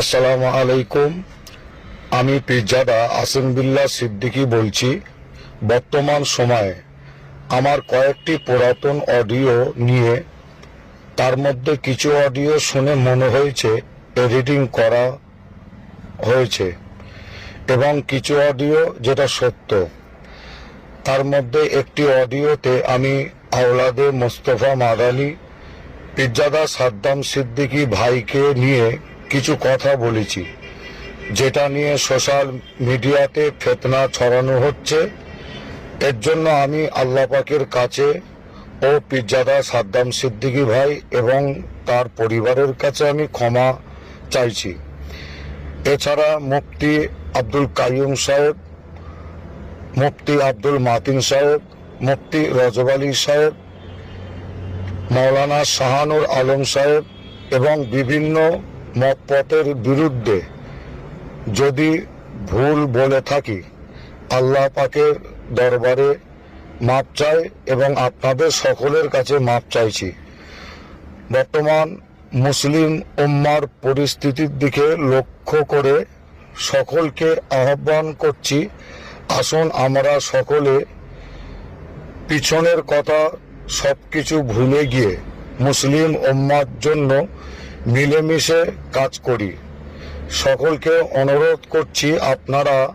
আসসালামু আলাইকুম। আমি পিরজাদা আসিমবিল্লা সিদ্দিকী বলছি। বর্তমান সময়ে আমার কয়েকটি পুরাতন অডিও নিয়ে, তার মধ্যে কিছু অডিও শুনে মনে হয়েছে, এডিটিং করা হয়েছে এবং কিছু অডিও যেটা সত্য। তার মধ্যে একটি অডিওতে আমি আওলাদে মোস্তফা মাদানি, পিজ্জাদা সাদ্দাম সিদ্দিকী ভাইকে নিয়ে কিছু কথা বলেছি। যেটা নিয়ে সোশ্যাল মিডিয়াতে ফেতনা ছড়ানো হচ্ছে, এর জন্য আমি আল্লাহ পাকের কাছে ও পিজ্জাদা সাদ্দাম সিদ্দিকী ভাই এবং তার পরিবারের কাছে আমি ক্ষমা চাইছি। এছাড়া মুফতি আব্দুল কাইয়ুম সাহেব, মুফতি আব্দুল মাতিন সাহেব, মুফতি রজব আলী সাহেব, মাওলানা শাহানুর আলম সাহেব এবং বিভিন্ন মতপথের বিরুদ্ধে যদি ভুল বলে থাকি, আল্লাহ পাকের দরবারে মাপ চাই এবং আপনাদের সকলের কাছে মাপ চাইছি। বর্তমান মুসলিম উম্মার পরিস্থিতির দিকে লক্ষ্য করে সকলকে আহ্বান করছি, আসুন আমরা সকলে পিছনের কথা সবকিছু ভুলে গিয়ে মুসলিম উম্মার জন্য মিলেমিশে কাজ করি। সকলকে অনুরোধ করছি আপনারা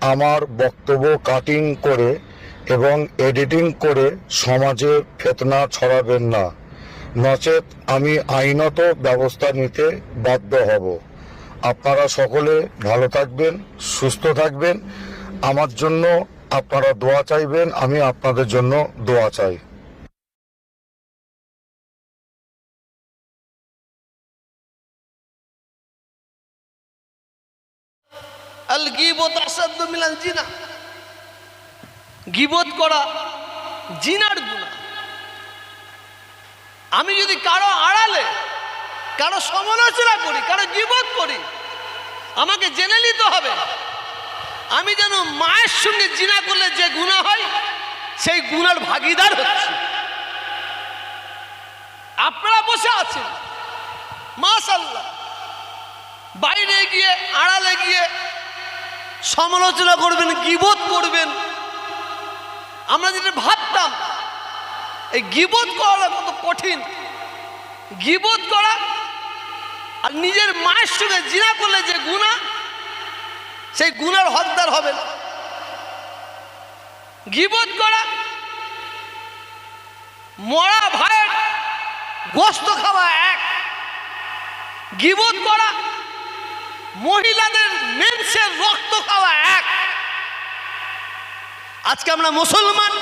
আমার বক্তব্য কাটিং করে এবং এডিটিং করে সমাজে ফেতনা ছড়াবেন না। নচেত আমি আইনত ব্যবস্থা নিতে বাধ্য হব। আপনারা সকলে ভালো থাকবেন, সুস্থ থাকবেন। আমার জন্য আপনারা দোয়া চাইবেন, আমি আপনাদের জন্য দোয়া চাই। আল গিবত আসাদ্দ মিলান জিনা। গিবত করা জিনার গুণা আমি যদি কারও আড়ালে, কারও সমালোচনা করি, কারও গিবত করি, আমাকে জেনে নিতে হবে, আমি যেন মায়ের সঙ্গে জিনা করলে যে গুণা হয়, সেই গুণার ভাগিদার হচ্ছে। আপনারা বসে আছেন। মাশাল্লাহ বাইরে গিয়ে, আড়ালে গিয়ে সমালোচনা করবেন গিবোধ করবেন। আমরা যেটা ভাবতাম, এই গিবোধ করা কত কঠিন। গিবোধ করা আর নিজের মায়ের সঙ্গে জিনা করলে যে গুণা, সেই গুণার হকদার হবে না। গিবোধ করা, মরা ভাইয়ের গোস্ত খাওয়া এক। গিবোধ করা মহিলাদের মেন্সের রক্ত খাওয়া এক। আজকে আমরা মুসলমান,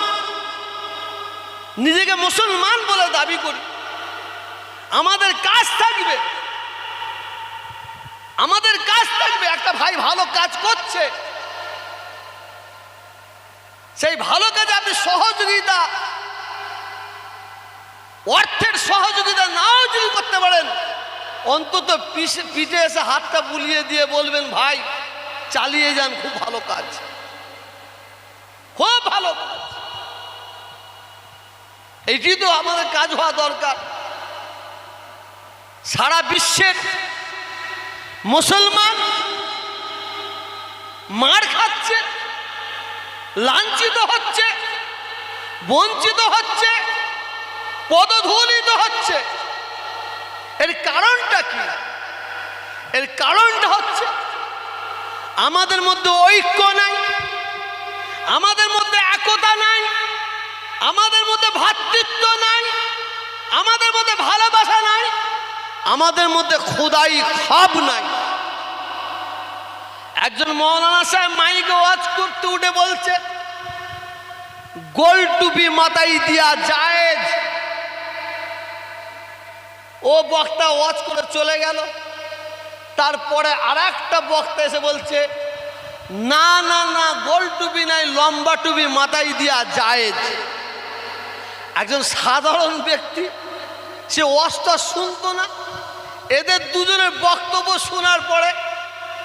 নিজেকে মুসলমান বলে দাবি করি। আমাদের কাজ থাকবে। আমাদের কাজ থাকবে, একটা ভাই ভালো কাজ করছে। সেই ভালো কাজে আপনি সহযোগিতা, অর্থের সহযোগিতা নাও যদি করতে পারেন অন্তত পিছে, পিঠে এসে হাতটা বুলিয়ে দিয়ে বলবেন, ভাই, চালিয়ে যান, খুব ভালো কাজ। খুব ভালো কাজ। এটি তো আমাদের কাজ হওয়া দরকার। সারা বিশ্বের মুসলমান মার খাচ্ছে, লাঞ্ছিত হচ্ছে, বঞ্চিত হচ্ছে, পদধূলিত হচ্ছে। এর কারণটা কি? এর কারণটা হচ্ছে আমাদের মধ্যে ঐক্য নাই, আমাদের মধ্যে একতা নাই, আমাদের মধ্যে ভ্রাতৃত্ব নাই, আমাদের মধ্যে ভালোবাসা নাই, আমাদের মধ্যে খোদাই খাব নাই। একজন মৌলানা সাহেব মাইকে ওয়াজ করতে উঠে বলছে, গোল টুপি মাথায় দিয়া জায়েজ ও বক্তা ওয়াজ করে চলে গেল। তারপরে আর একটা বক্তা এসে বলছে, না না না, গোল টুপি নাই, লম্বা টুপি মাথায় দিয়া জায়েজ। একজন সাধারণ ব্যক্তি, সে ওয়াজটা শুনতো না। এদের দুজনের বক্তব্য শোনার পরে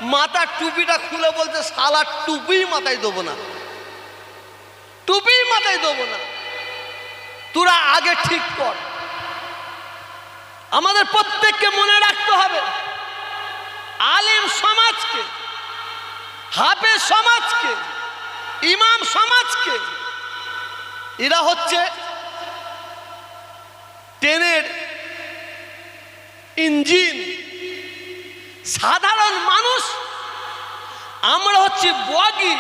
মাথার টুপিটা খুলে বলছে সালা টুপি মাথায় দেবো না। টুপি মাথায় দেবো না। তোরা আগে ঠিক কর। আমাদের প্রত্যেককে মনে রাখতে হবে। আলেম সমাজকে, হাফেজ সমাজকে, ইমাম সমাজকে, এরা হচ্ছে ট্রেনের ইঞ্জিন। সাধারণ মানুষ, আমরা হচ্ছে বগি।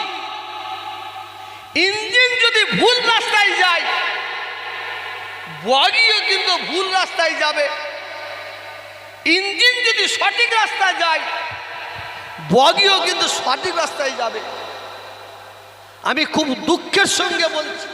ইঞ্জিন যদি ভুল রাস্তায় যায়, বগিও কিন্তু ভুল রাস্তায় যাবে। ইঞ্জিন যদি সঠিক রাস্তায় যায়, বগিও কিন্তু সঠিক রাস্তায় যাবে। আমি খুব দুঃখের সঙ্গে বলছি।